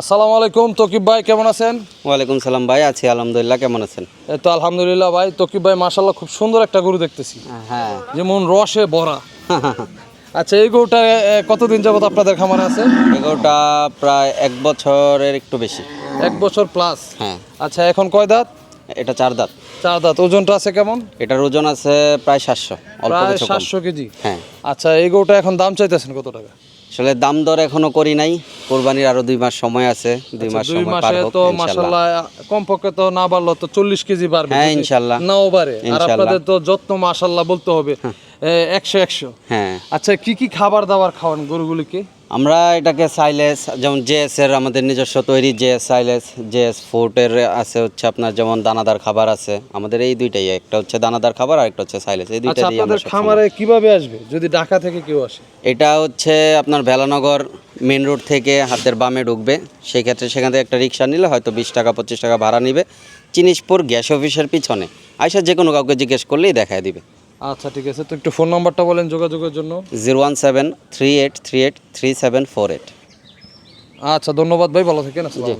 আসসালামু আলাইকুম তকিব ভাই কেমন আছেন? ওয়ালাইকুম সালাম ভাই আছি আলহামদুলিল্লাহ কেমন আছেন? এই তো আলহামদুলিল্লাহ ভাই তকিব ভাই মাশাল্লাহ খুব সুন্দর একটা গরু দেখতেছি। হ্যাঁ। যেমন রসে ভরা। আচ্ছা এই গরুটা কতদিন যাবত আপনাদের খামারে আছে? এগারোটা প্রায় এক বছরের একটু বেশি। এক বছর প্লাস হ্যাঁ। আচ্ছা এখন কয় দাঁত? এটা চার দাঁত। চার দাঁত। ওজনটা আছে কেমন? এটার ওজন আছে প্রায় সাতশো অল্প প্রায় সাতশো কেজি। হ্যাঁ। আচ্ছা এই গরুটা এখন দাম চাইতেছেন কত টাকা? আসলে দাম দর এখনও করি নাই। কোরবানির আরও দুই মাস সময় আছে দুই মাস আচ্ছা, দুই সময় পার মাসে হোক তো মাশাল্লাহ কমপক্ষে তো না বাড়লো তো চল্লিশ কেজি বাড়বে হ্যাঁ, যদি ইনশাল্লাহ। নাও বাড়ে। আর। আপনাদের তো যত্ন মাসাল্লাহ বলতে হবে এ, একশো একশো। হ্যাঁ। আচ্ছা কি কি খাবার দাবার খাওয়ান গরুগুলিকে? আমরা এটাকে সাইলেস যেমন জেএস এর আমাদের নিজস্ব তৈরি জেএস সাইলেস জেএস ফুডের আছে হচ্ছে আপনার যেমন দানাদার খাবার আছে আমাদের এই দুইটাই একটা হচ্ছে দানাদার খাবার আর একটা হচ্ছে সাইলেস এই দুইটা আচ্ছা দিয়ে সবসময়- খামারে কীভাবে আসবে? যদি ঢাকা থেকে কেউ আসে। এটা হচ্ছে আপনার ভেলানগর মেন রোড থেকে হাতের বামে ঢুকবে সেই ক্ষেত্রে সেখান থেকে একটা রিক্সা নিলে হয়তো বিশ টাকা পঁচিশ টাকা ভাড়া নিবে। চিনিসপুর গ্যাস অফিসের পিছনে। আইসা যে কোনো কাউকে জিজ্ঞেস করলেই দেখায় দিবে। আচ্ছা ঠিক আছে। তো একটু ফোন নাম্বারটা বলেন যোগাযোগের জন্য। Zero one seven three eight three eight three seven four eight. আচ্ছা ধন্যবাদ ভাই ভালো থাকেন আসসালামু